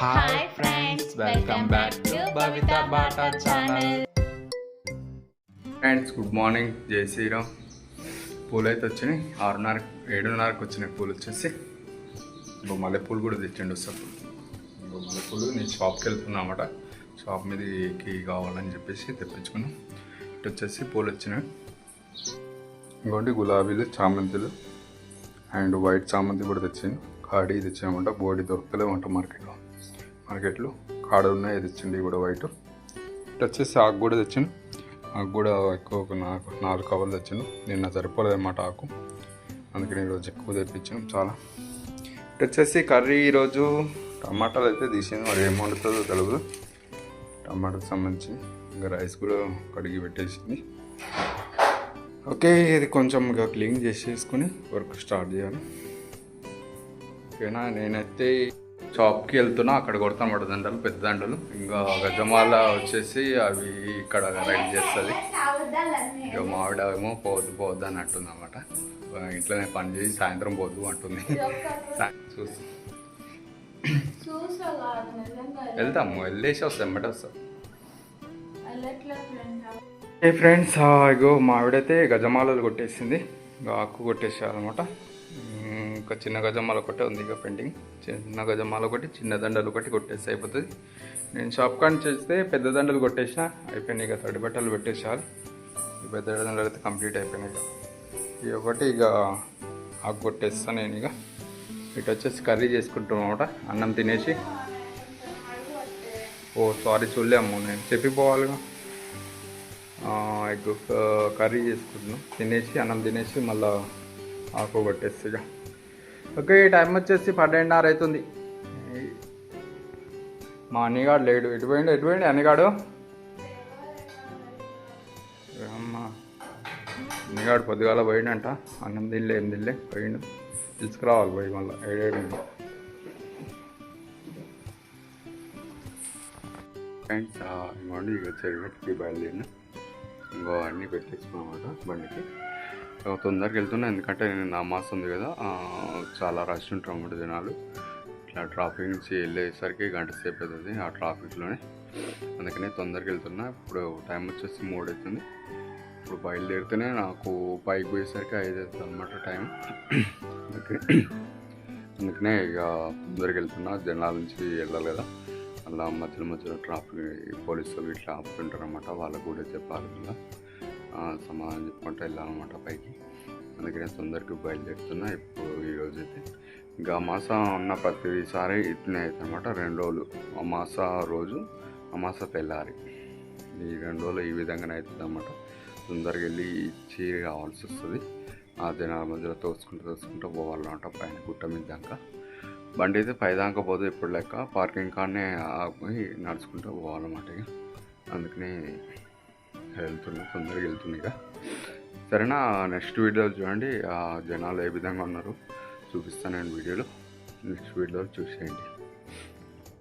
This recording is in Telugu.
Hi friends welcome back to Bhavitha Bata channel friends good morning Jai Shriram పూలు అయితే వచ్చినాయి. ఆరున్నర ఏడున్నరకు వచ్చినాయి పూలు వచ్చేసి. ఇంకో మల్లెపూలు కూడా తెచ్చండి వస్తాను ఇంకో మల్లెపూలు నేను షాప్కి వెళ్తున్నమాట షాప్ మీదకి కావాలని చెప్పేసి తెప్పించుకున్నాం. ఇటు వచ్చేసి పూలు వచ్చినాయి. ఇంకోటి గులాబీలు చామంతులు. అండ్ వైట్ చామంతి కూడా తెచ్చింది. కాడి తెచ్చామంట. బోడి దొరకలేమంట మార్కెట్లో. మార్కెట్లో కాడ ఉన్నాయి తెచ్చింది ఇవి కూడా వైట్. ఇటు వచ్చేసి ఆకు కూడా తెచ్చిండు. ఆకు కూడా ఎక్కువ ఒక నాకు నాలుగు కవర్లు తెచ్చిండు. నిన్న సరిపోలేదు అన్నమాట ఆకు. అందుకని ఈరోజు ఎక్కువ తెప్పించాను చాలా. ఇటు వచ్చేసి కర్రీ ఈరోజు టమాటాలు అయితే తీసింది మరి ఏం వండుతుందో తెలియదు టమాటాకి సంబంధించి ఇంకా రైస్ కూడా కడిగి పెట్టేసింది. ఓకే ఇది కొంచెం ఇక క్లీన్ చేసేసుకుని వర్క్ స్టార్ట్ చేయాలి. ఓకేనా? నేనైతే షాప్కి వెళ్తున్నా అక్కడ కొడతాను దండలు పెద్ద దండలు. ఇంకా గజమాల వచ్చేసి అవి ఇక్కడ రైడ్ చేస్తుంది. ఇక మావిడ ఏమో పోవద్దు పోవద్దు అని అంటుంది అనమాట ఇంట్లోనే పని చేసి సాయంత్రం పోద్దు అంటుంది. చూసి. వెళ్తాము వెళ్ళేసి వస్తాం బట్ వస్తాం. ఏ ఫ్రెండ్స్ ఇగో మావిడైతే గజమాలలు కొట్టేసింది. ఇంకా ఆకు కొట్టేసేయాలన్నమాట ఇంకా చిన్న గజమాల ఒకటే ఉంది ఇక పెయింటింగ్ చిన్న గజమాల ఒకటి చిన్న దండలు ఒకటి కొట్టేస్తే అయిపోతుంది. నేను షాప్ కాన్ చేస్తే పెద్ద దండలు కొట్టేసిన అయిపోయినాయి ఇక తడి బట్టలు పెట్టేసాలి ఈ పెద్ద దండలు అయితే కంప్లీట్ అయిపోయినాయి ఇక. ఈ ఒకటి ఇక ఆకు కొట్టేస్తాను నేను ఇక. ఇటు వచ్చేసి కర్రీ చేసుకుంటున్నమాట అన్నం తినేసి. ఓ సారీ చూడలేము నేను చెప్పిపోవాలిగా ఎగ్ కర్రీ చేసుకుంటున్నాను తినేసి అన్నం తినేసి మళ్ళీ ఆకు కొట్టేసి ఇక ఓకే ఈ టైం వచ్చేసి పన్నెండున్నర అవుతుంది. మా అన్నగాడు లేడు. ఎటు పోయిండు? ఎటు పోయిండు అన్నగాడు అమ్మ అన్నగాడు పొద్దుగాల పోయిండంట. అన్నం తినలే ఏం తినలే పోయిండు. తీసుకురావాలి పోయి మళ్ళీ. ఏడేడు ఫ్రెండ్స్ ఇవ్వండి ఇక చెరువుకి బయలుదేరిన. ఇంకో అన్నీ పెట్టేసుకున్నమాట బండికి. తొందరగా వెళ్తున్నా ఎందుకంటే నేను నమాజ్ ఉంది కదా చాలా రష్ ఉంటారు అన్నమాట జనాలు. ఇట్లా ట్రాఫిక్ నుంచి వెళ్ళేసరికి గంట సేపు అవుతుంది ఆ ట్రాఫిక్లోనే. అందుకనే తొందరగా వెళ్తున్నా. ఇప్పుడు టైం వచ్చేసి మూడు అవుతుంది. ఇప్పుడు బయలుదేరితేనే నాకు పైకి పోయేసరికి ఐదు అవుతుంది అనమాట టైం. అందుకనే ఇక తొందరగా వెళ్తున్నా. జనాల నుంచి వెళ్ళాలి కదా అలా మధ్యలో మధ్యలో ట్రాఫిక్ పోలీసులు ఇట్లా ఆపుతుంటారు అనమాట వాళ్ళకు కూడా చెప్పాలి కదా. సమాధానం చెప్పుకుంటూ వెళ్ళాలన్నమాట పైకి. అందుకనే తొందరగా బయలుదేరుతున్నా ఇప్పుడు ఈరోజు అయితే ఇంకా అమాస ఉన్న ప్రతిసారి ఇట్లనే అవుతుంది అనమాట రెండు రోజులు. అమాస రోజు అమాస తెల్లారి. ఈ రెండు రోజులు ఈ విధంగానే అవుతుంది అనమాట తొందరగా వెళ్ళి ఇచ్చి రావాల్సి వస్తుంది. ఆ దినాల మధ్యలో తోసుకుంటూ తోసుకుంటూ పోవాలన్నమాట పైన గుట్ట మీద దాకా. బండి అయితే పైదాకా పోదు ఇప్పుడు లెక్క. పార్కింగ్ కాడనే ఆగి నడుచుకుంటూ పోవాలన్నమాట ఇక. అందుకని వెళ్తున్నా తొందరగా వెళ్తున్నా సరేనా నెక్స్ట్ వీడియోలో చూడండి జనాలు ఏ విధంగా ఉన్నారు. చూపిస్తాను నేను వీడియోలో. నెక్స్ట్ వీడియోలో చూసేయండి.